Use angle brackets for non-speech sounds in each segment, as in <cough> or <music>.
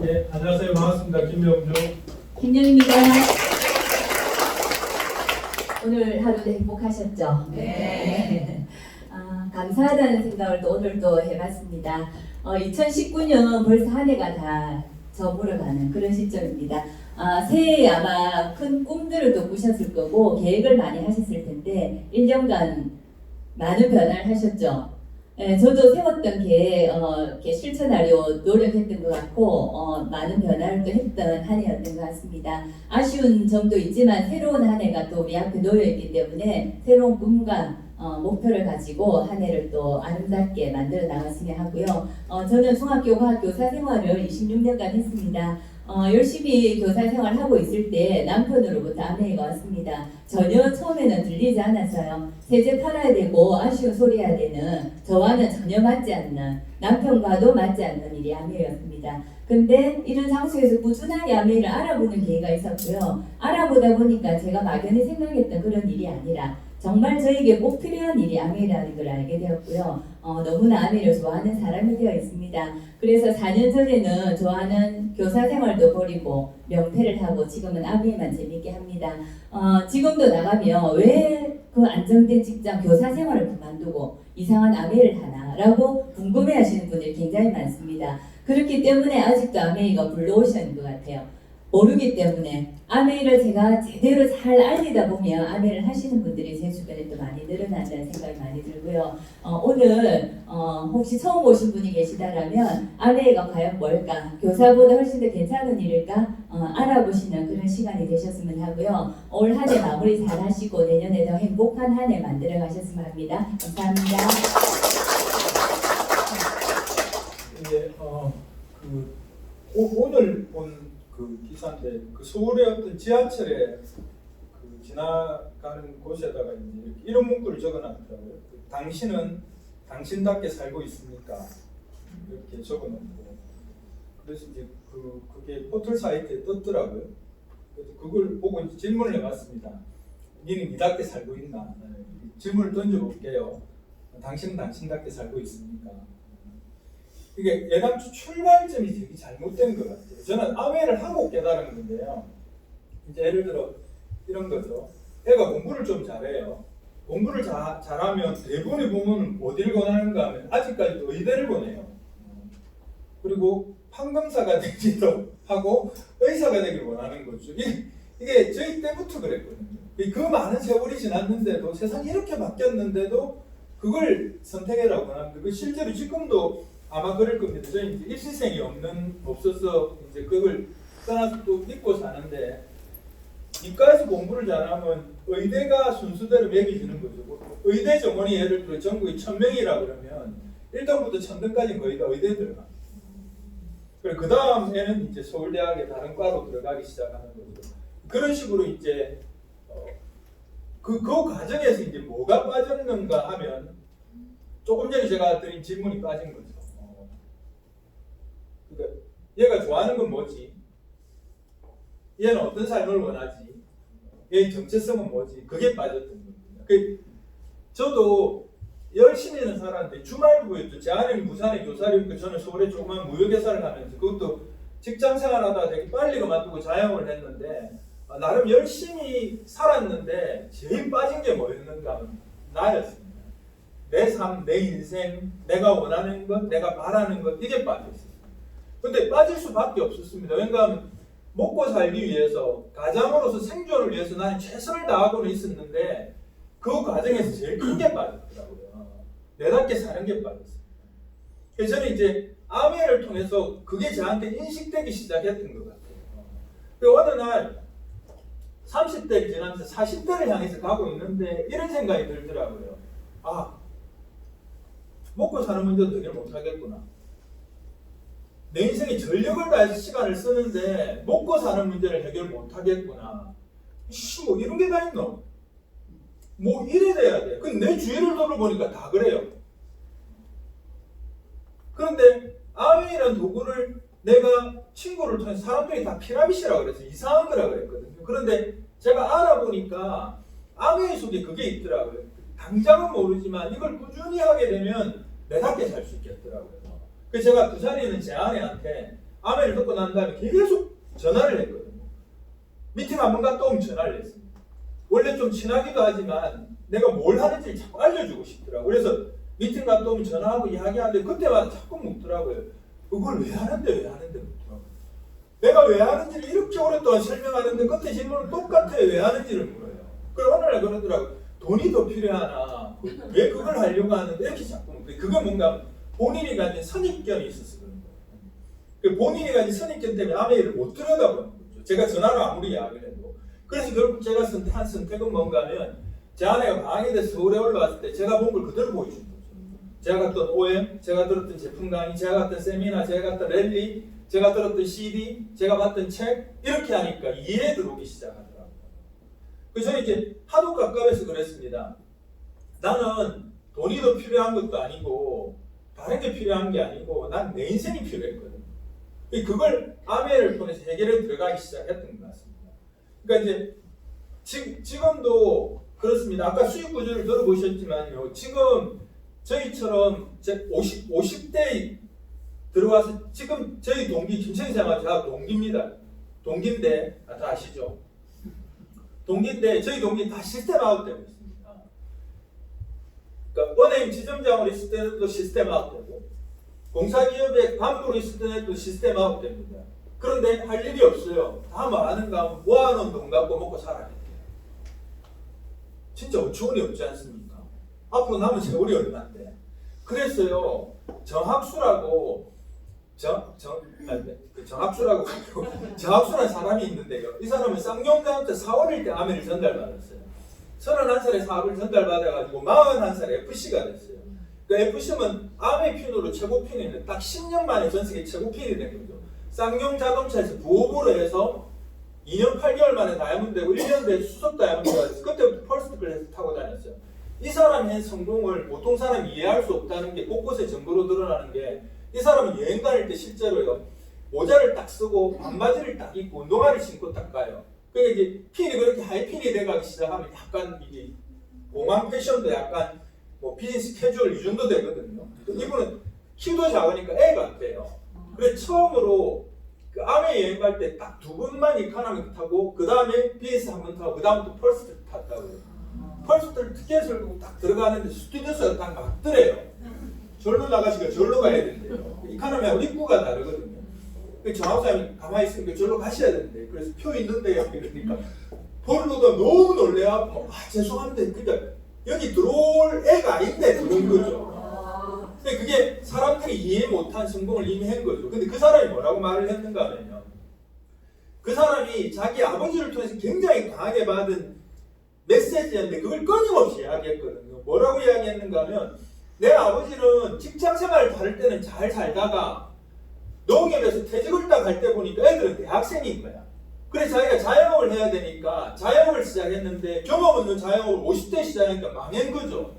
네, 안녕하세요. 반갑습니다. 김명주. 김영입니다. 오늘 하루도 행복하셨죠? 네. <laughs> 아, 감사하다는 생각을 또 오늘 또 해봤습니다. 어, 2019년 벌써 한 해가 다 저물어가는 그런 시점입니다. 아, 새해에 아마 큰 꿈들을 또 꾸셨을 거고 계획을 많이 하셨을 텐데 1년간 많은 변화를 하셨죠. 예, 저도 세웠던 계획 어, 이렇게 실천하려 노력했던 것 같고 어, 많은 변화를 또 했던 한 해였던 것 같습니다. 아쉬운 점도 있지만 새로운 한 해가 또 우리 앞에 놓여 있기 때문에 새로운 꿈과 어, 목표를 가지고 한 해를 또 아름답게 만들어 나갔으면 하고요. 어, 저는 중학교 교사 생활을 26년간 했습니다. 어, 열심히 교사 생활 하고 있을 때 남편으로부터 아내가 왔습니다. 전혀 처음에는 들리지 않았어요. 세제 팔아야 되고 아쉬운 소리 해야 되는 저와는 전혀 맞지 않는 남편과도 맞지 않는 일이 아내였습니다. 근데 이런 장소에서 꾸준하게 아내를 알아보는 기회가 있었고요. 알아보다 보니까 제가 막연히 생각했던 그런 일이 아니라 정말 저에게 꼭 필요한 일이 아메이라는 걸 알게 되었고요. 어, 너무나 아메이를 좋아하는 사람이 되어 있습니다. 그래서 4년 전에는 좋아하는 교사 생활도 버리고 명퇴를 하고 지금은 아메이만 재밌게 합니다. 어, 지금도 나가면 왜 그 안정된 직장 교사 생활을 그만두고 이상한 아메이를 하나라고 궁금해하시는 분들이 굉장히 많습니다. 그렇기 때문에 아직도 아메이가 블루오션인 것 같아요. 모르기 때문에 아메이를 제가 제대로 잘 알리다 보면 아메이를 하시는 분들이 제 주변에 또 많이 늘어난다는 생각이 많이 들고요. 어, 오늘 어, 혹시 처음 오신 분이 계시다라면 아메이가 과연 뭘까? 교사보다 훨씬 더 괜찮은 일일까? 어, 알아보시는 그런 시간이 되셨으면 하고요. 올 한 해 마무리 잘 하시고 내년에 더 행복한 한 해 만들어 가셨으면 합니다. 감사합니다. 이제 어, 그 오, 오늘 본 그 기사인데 그 서울의 어떤 지하철에 그 지나가는 곳에다가 이제 이런 문구를 적어놨더라고요. 그 당신은 당신답게 살고 있습니까? 이렇게 적어놓고 그래서 이제 그 그게 포털 사이트에 떴더라고요. 그래서 그걸 보고 질문을 해봤습니다. 니는 니답게 살고 있나? 네, 질문을 던져볼게요. 당신은 당신답게 살고 있습니까? 이게 애당초 출발점이 되게 잘못된 것 같아요. 저는 아메를 하고 깨달은 건데요. 이제 예를 들어 이런 거죠. 애가 공부를 좀 잘해요. 공부를 자, 잘하면 대부분의 부모는 어딜 권하는가 하면 아직까지도 의대를 권해요. 그리고 판검사가 <laughs> 되기도 하고 의사가 되기를 원하는 거죠. 이게, 이게 저희 때부터 그랬거든요. 그 많은 세월이 지났는데도 세상이 이렇게 바뀌었는데도 그걸 선택해라고 하는데 그 실제로 지금도 아마 그럴 겁니다. 저희 이제 입시생이 없는 없어서 이제 그걸 떠나서 또 믿고 사는데 이과에서 공부를 잘하면 의대가 순수대로 매겨지는 거죠. 의대 정원이 예를 들어 전국에 천 명이라 그러면 1등부터 천등까지 거의 다 의대 들어가. 그리고 그 다음에는 이제 서울대학의 다른 과로 들어가기 시작하는 거죠. 그런 식으로 이제 어, 그, 그 과정에서 이제 뭐가 빠졌는가 하면 조금 전에 제가 드린 질문이 빠진 거죠. 어, 그러니까 얘가 좋아하는 건 뭐지? 얘는 어떤 삶을 원하지? 얘의 정체성은 뭐지? 그게 빠졌던 겁니다. 그 저도 열심히는 살았는데 주말부였죠. 제 아내는 부산에 교사님고 저는 서울에 조그만 무역회사를 하면서 그것도 직장 생활하다가 되게 빨리 그만두고 자영을 했는데 아, 나름 열심히 살았는데 제일 빠진 게 뭐였는가 하면 나였습니다. 내 삶, 내 인생, 내가 원하는 것, 내가 바라는 것 이게 빠졌어요. 근데 빠질 수밖에 없었습니다. 왜냐하면 먹고 살기 위해서 가장으로서 생존을 위해서 나는 최선을 다하고는 있었는데 그 과정에서 제일 큰 게 빠졌더라고요. 내답게 사는 게 빠졌어요. 그래서 저는 이제 아메를 통해서 그게 저한테 인식되기 시작했던 것 같아요. 그 어느 날 30대를 지나면서 40대를 향해서 가고 있는데 이런 생각이 들더라고요. 아, 먹고 사는 문제도 해결 못하겠구나. 내 인생에 전력을 다해서 시간을 쓰는데 먹고 사는 문제를 해결 못 하겠구나. 씨, 뭐 이런 게 다 있노? 뭐 이래 돼야 돼. 근데 내 주위를 돌아보니까 다 그래요. 그런데 아메이라는 도구를 내가 친구를 통해 서 사람들이 다 피라미시라고 그래서 이상한 거라 그랬거든요. 그런데 제가 알아보니까 아메이 속에 그게 있더라고요. 당장은 모르지만 이걸 꾸준히 하게 되면 내답게 살 수 있겠더라고요. 그래서 제가 부산에 있는 제 아내한테 아멘을 듣고 난 다음에 계속 전화를 했거든요. 미팅 한 번 갔다 오면 전화를 했습니다. 원래 좀 친하기도 하지만 내가 뭘 하는지 자꾸 알려주고 싶더라고요. 그래서 미팅 갔다 오면 전화하고 이야기하는데 그때마다 자꾸 묻더라고요. 그걸 왜 하는데 왜 하는데 묻더라고요. 내가 왜 하는지를 이렇게 오랫동안 설명하는데 끝에 질문은 똑같아요. 왜 하는지를 물어요. 그럼 어느 날 그러더라고요. 돈이 더 필요하나? 왜 그걸 하려고 하는데 이렇게 자꾸 묻어요. 그게 뭔가 본인이 가진 선입견이 있어서 그런 거예요. 그 본인이 가진 선입견 때문에 아메이를 못 들여다보는 거죠. 제가 전화로 아무리 이야기를 해도. 그래서 결국 제가 선택한 선택은 뭔가 하면 제 아내가 대해서 서울에 올라왔을 때 제가 본 걸 그대로 보여준 거죠. 제가 갔던 OM, 제가 들었던 제품 강의, 제가 갔던 세미나, 제가 갔던 랠리, 제가 들었던 CD, 제가 봤던 책 이렇게 하니까 이해 들어오기 시작하더라고요. 저는 이제 하도 가까워서 그랬습니다. 나는 돈이 더 필요한 것도 아니고 다른 게 필요한 게 아니고 난 내 인생이 필요했거든. 그걸 아메를 통해서 해결해 들어가기 시작했던 것 같습니다. 그러니까 이제 지, 지금도 그렇습니다. 아까 수익 구조를 들어보셨지만요. 지금 저희처럼 이제 50, 50대 들어와서 지금 저희 동기 김천생활 제가 동기입니다. 동기인데 아, 다 아시죠? 동기인데 저희 동기 다 시스템 아웃되고 있습니다. 그러니까 은행 지점장으로 있을 때도 시스템 아웃되고 공사기업의 간부로 있을 때도 시스템 아웃됩니다. 그런데 할 일이 없어요. 다 말하는가 하면 모아놓은 돈 갖고 먹고 살아야 돼요. 진짜 어처구니 없지 않습니까? 앞으로 남은 세월이 얼마인데. 그랬어요. 정학수라고 아니, 그 정학수라고 <laughs> 정학수라는 사람이 있는데요. 이 사람은 쌍용대한테 4월일 때 아메를 전달받았어요. 31살에 사업을 전달받아가지고 41살에 FC가 됐어요. 그 FC면 아메 핀으로 최고 핀인데 딱 10년 만에 전 세계 최고 핀이 된 거죠. 쌍용 자동차에서 부업으로 해서 2년 8개월 만에 다이아몬드 되고 1년 뒤에 수석 다이아몬드가 됐어요. 그때부터 퍼스트 클래스 타고 다녔어요. 이 사람의 성공을 보통 사람이 이해할 수 없다는 게 곳곳에 증거로 드러나는 게 이 사람은 여행 다닐 때 실제로요 모자를 딱 쓰고 반바지를 딱 입고 운동화를 신고 딱 가요. 그러니까 이제 핀이 그렇게 하이핀이 돼가기 시작하면 약간 이게 공항 패션도 약간 뭐 비즈니스 캐주얼 이 정도 되거든요. 이분은 키도 작으니까 애 같아요. 그래 처음으로 그 아메 여행 갈 때 딱 두 번만 이카노미 타고 그 다음에 비즈니스 한 번 타고 그 다음 또 펄스트 탔다고요. 펄스트를 티켓을 두고 딱 들어가는데 스튜디오스가 딱 막더래요. 절로 나가시니까 절로 가야 된대요. 이카노미하고 입구가 다르거든요. 그 정합사님이 가만히 있으니까 절로 가셔야 되는데 그래서 표 있는데요. 그러니까 벌로도 너무 놀래갖고 아 죄송합니다. 그러니까 여기 들어올 애가 아닌데 그런 거죠. 근데 그게 사람들이 이해 못한 성공을 이미 한 거죠. 근데 그 사람이 뭐라고 말을 했는가 하면요. 그 사람이 자기 아버지를 통해서 굉장히 강하게 받은 메시지였는데 그걸 끊임없이 이야기했거든요. 뭐라고 이야기했는가 하면 내 아버지는 직장 생활을 다를 때는 잘 살다가 농협에서 퇴직을 딱 할 때 보니까 애들은 대학생인 거야. 그래서 자기가 자영업을 해야 되니까 자영업을 시작했는데 경험 없는 자영업을 50대 시작하니까 망한 거죠.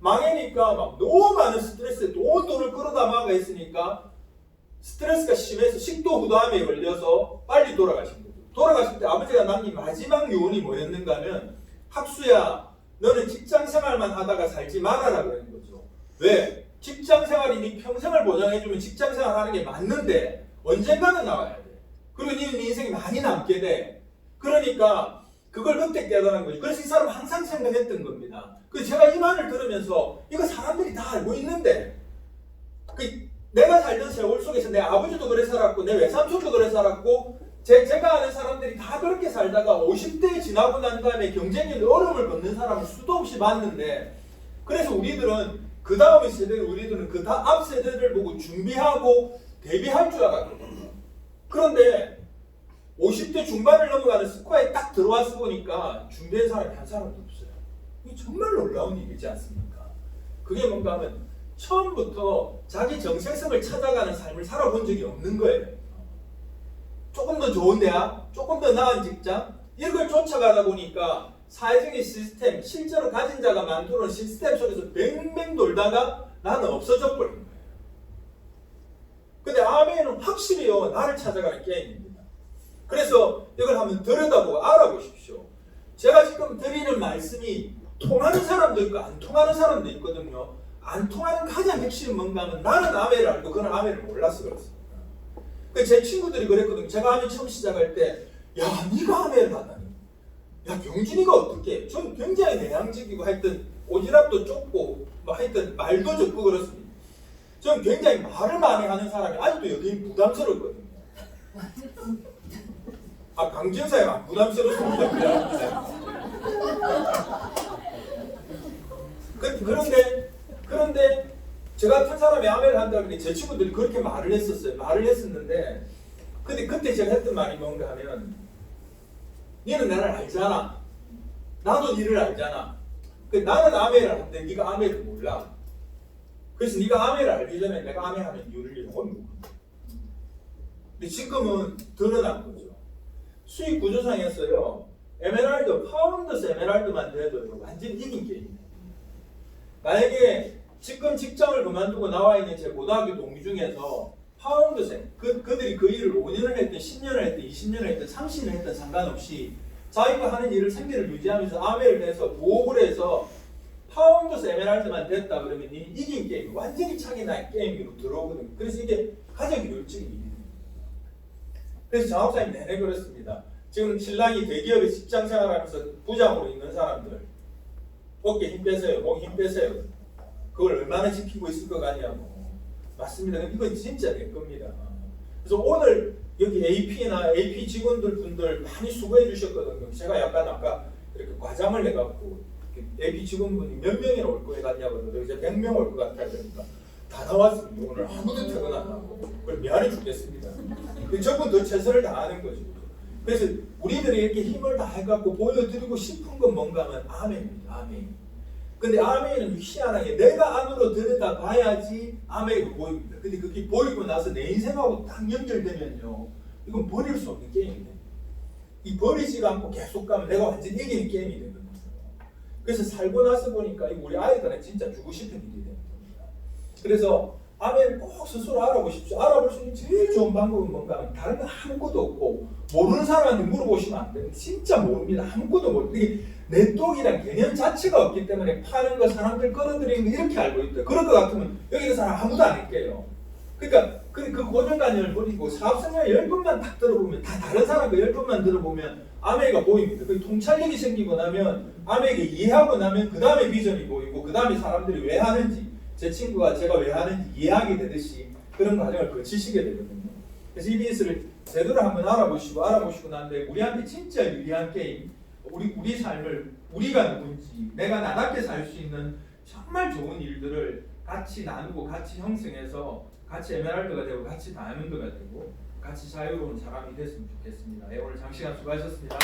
망하니까 막 너무 많은 스트레스에 돈 돈을 끌어담아가 있으니까 스트레스가 심해서 식도 후담에 걸려서 빨리 돌아가신 거죠. 돌아가실 때 아버지가 남긴 마지막 요원이 뭐였는가 하면 학수야 너는 직장 생활만 하다가 살지 말아라 그런 거죠. 왜? 직장 생활이 네 평생을 보장해주면 직장 생활 하는 게 맞는데 언젠가는 나와야 돼. 그리고 니는 네 인생이 많이 남게 돼. 그러니까 그걸 그때 깨달은 거죠. 그래서 이 사람은 항상 생각했던 겁니다. 그 제가 이 말을 들으면서 이거 사람들이 다 알고 있는데 그 내가 살던 세월 속에서 내 아버지도 그래 살았고 내 외삼촌도 그래 살았고 제, 제가 아는 사람들이 다 그렇게 살다가 50대 지나고 난 다음에 경쟁의 어려움을 겪는 사람을 수도 없이 봤는데 그래서 우리들은 그 다음의 세대 우리들은 그앞 세대를 보고 준비하고 대비할 줄 알았거든요. 그런데 50대 중반을 넘어가는 스코어에 딱 들어와서 보니까 준비한 사람이 한 사람도 없어요. 이게 정말 놀라운 일이지 않습니까? 그게 뭔가 하면 처음부터 자기 정체성을 찾아가는 삶을 살아본 적이 없는 거예요. 조금 더 좋은 대학, 조금 더 나은 직장, 이런 걸 쫓아가다 보니까 사회적인 시스템, 실제로 가진 자가 만들어놓은 시스템 속에서 뱅뱅 돌다가 나는 없어져 버린 거예요. 근데 아멘은 확실히요, 나를 찾아가는 게임입니다. 그래서 이걸 한번 들여다보고 알아보십시오. 제가 지금 드리는 말씀이 통하는 사람도 있고 안 통하는 사람도 있거든요. 안 통하는 가장 핵심은 뭔가 하면 나는 아멘을 알고 그는 아멘을 몰라서 그렇습니다. 그제 친구들이 그랬거든요. 제가 아메 처음 시작할 때, 야, 네가 아메를 하다니. 야, 병준이가 어떻게? 전 굉장히 내향적이고 하여튼 오지랖도 좁고 뭐 하여튼 말도 적고 그렇습니다. 전 굉장히 말을 많이 하는 사람이 아직도 여기 부담스럽거든요. 아, 강진사가 안 부담스럽습니다. 그, 그런데 그런데 저 같은 사람이 아메를 한다고 하니 제 친구들이 그렇게 말을 했었어요. 말을 했었는데 근데 그때 제가 했던 말이 뭔가 하면 너는 나를 알잖아. 나도 너를 알잖아. 그 나는 아메를 하는데 네가 아메를 몰라. 그래서 네가 아메를 알기 전에 내가 아메하는 이유를 영원히 모른다. 근데 지금은 드러난 거죠. 수익 구조상에서요. 에메랄드, 파운드스 에메랄드만 돼도 완전히 이긴 게임이에요. 만약에 지금 직장을 그만두고 나와 있는 제 고등학교 동기 중에서 파운드생, 그, 그들이 그 일을 5년을 했든 10년을 했든 20년을 했든 30년을 했든 상관없이 자기가 하는 일을 생계를 유지하면서 아메를 해서 부업을 해서 파운드스 에메랄드만 됐다 그러면 이 이긴 게임, 완전히 차기 나 게임으로 들어오거든요. 그래서 이게 가장 효율적인 일입니다. 그래서 장업사님 내내 그렇습니다. 지금 신랑이 대기업에 직장 생활하면서 부장으로 있는 사람들 어깨 힘 빼세요, 목 힘 빼세요. 그걸 얼마나 지키고 있을 것 같냐고. 맞습니다. 이건 진짜 내 겁니다. 그래서 오늘 여기 AP나 AP 직원들 분들 많이 수고해 주셨거든요. 제가 약간 아까 이렇게 과장을 해갖고 AP 직원분이 몇 명이나 올거 같냐고 그래서 이제 100명 올 것 같아요. 그러니까 다 나왔습니다. 오늘 아무도 퇴근 안 하고. 그걸 미안해 죽겠습니다. 그 저분 더 최선을 다하는 거죠. 그래서 우리들이 이렇게 힘을 다해갖고 보여드리고 싶은 건 뭔가 하면 아멘입니다. 아멘. 근데 아멘은 희한하게 내가 안으로 들여다 봐야지 아멘이 보입니다. 근데 그게 보이고 나서 내 인생하고 딱 연결되면요. 이건 버릴 수 없는 게임이 돼요. 이 버리지가 않고 계속 가면 내가 완전 이기는 게임이 되거든요. 그래서 살고 나서 보니까 이 우리 아이들은 진짜 주고 싶은 일이 되는 겁니다. 그래서 아멘을 꼭 스스로 알아보십시오. 알아볼 수 있는 제일 좋은 방법은 뭔가 하면 다른 거 아무것도 없고 모르는 사람한테 물어보시면 안 됩니다. 진짜 모릅니다. 아무것도 모르 이게 네트워크이란 개념 자체가 없기 때문에 파는 거 사람들 끌어들이는 거 이렇게 알고 있다. 그럴 것 같으면 여기 있는 사람 아무도 안 할게요. 그러니까 그, 그 고정관념을 버리고 사업 생활 열 번만 딱 들어보면 다 다른 사람 그 열 번만 들어보면 아메가 보입니다. 그 통찰력이 생기고 나면 아메가 이해하고 나면 그 다음에 비전이 보이고 그 다음에 사람들이 왜 하는지 제 친구가 제가 왜 하는지 이해하게 되듯이 그런 과정을 거치시게 되거든요. 그래서 이 비즈를 제대로 한번 알아보시고 알아보시고 난데 우리한테 진짜 유리한 게임 우리 우리 삶을 우리가 누군지 내가 나답게 살 수 있는 정말 좋은 일들을 같이 나누고 같이 형성해서 같이 에메랄드가 되고 같이 다이아몬드가 되고 같이 자유로운 사람이 됐으면 좋겠습니다. 네, 오늘 장시간 수고하셨습니다.